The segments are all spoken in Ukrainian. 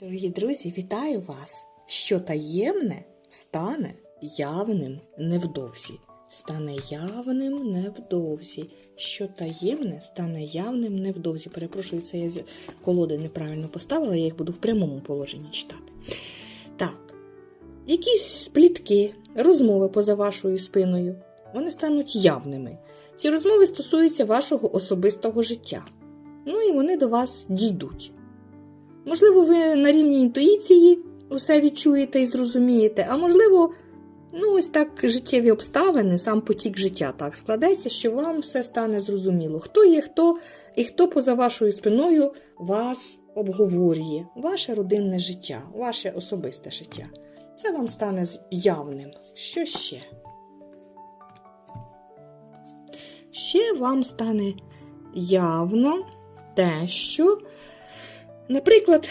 Дорогі друзі, вітаю вас! Що таємне стане явним невдовзі. Стане явним невдовзі. Що таємне стане явним невдовзі. Перепрошую, це я з колоди неправильно поставила, я їх буду в прямому положенні читати. Так, якісь плітки, розмови поза вашою спиною, вони стануть явними. Ці розмови стосуються вашого особистого життя. Ну і вони до вас дійдуть. Можливо, ви на рівні інтуїції усе відчуєте і зрозумієте, а можливо, ну ось так життєві обставини, сам потік життя так складеться, що вам все стане зрозуміло. Хто є хто, і хто поза вашою спиною вас обговорює, ваше родинне життя, ваше особисте життя. Це вам стане явним. Що ще? Ще вам стане явно те, що Наприклад,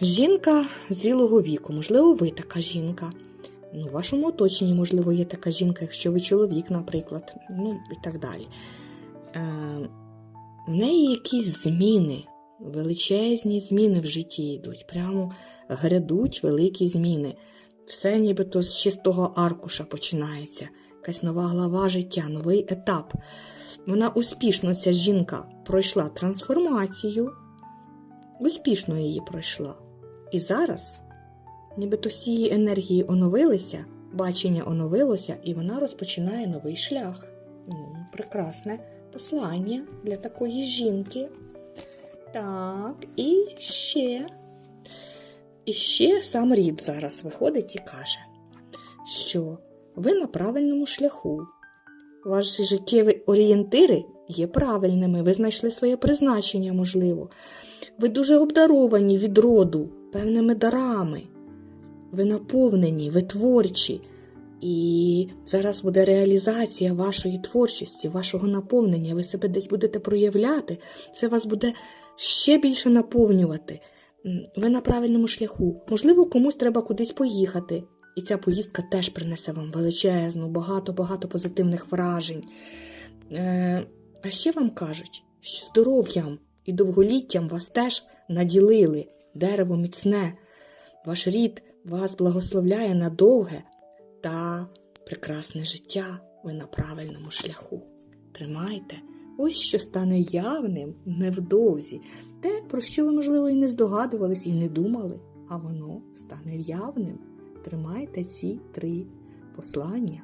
жінка зрілого віку, можливо, ви така жінка. Ну, в вашому оточенні, можливо, є така жінка, якщо ви чоловік, наприклад, ну і так далі. Е, в неї якісь зміни, величезні зміни в житті йдуть. Прямо грядуть великі зміни. Все нібито з чистого аркуша починається. Якась нова глава життя, новий етап. Вона успішно, ця жінка, пройшла трансформацію успішно її пройшла. І зараз, нібито всі її енергії оновилися, бачення оновилося, і вона розпочинає новий шлях. Ну, прекрасне послання для такої жінки. Так, і ще. І ще сам рід зараз виходить і каже, що ви на правильному шляху. Ваші життєві орієнтири є правильними, ви знайшли своє призначення, можливо. Ви дуже обдаровані від роду певними дарами. Ви наповнені, ви творчі. І зараз буде реалізація вашої творчості, вашого наповнення. Ви себе десь будете проявляти, це вас буде ще більше наповнювати. Ви на правильному шляху. Можливо, комусь треба кудись поїхати. І ця поїздка теж принесе вам величезну, багато-багато позитивних вражень. А ще вам кажуть, що здоров'ям і довголіттям вас теж наділили, дерево міцне. Ваш рід вас благословляє на довге та прекрасне життя. Ви на правильному шляху. Тримайте, ось що стане явним невдовзі. Те, про що ви, можливо, і не здогадувались, і не думали, а воно стане явним. Тримайте ці три послання.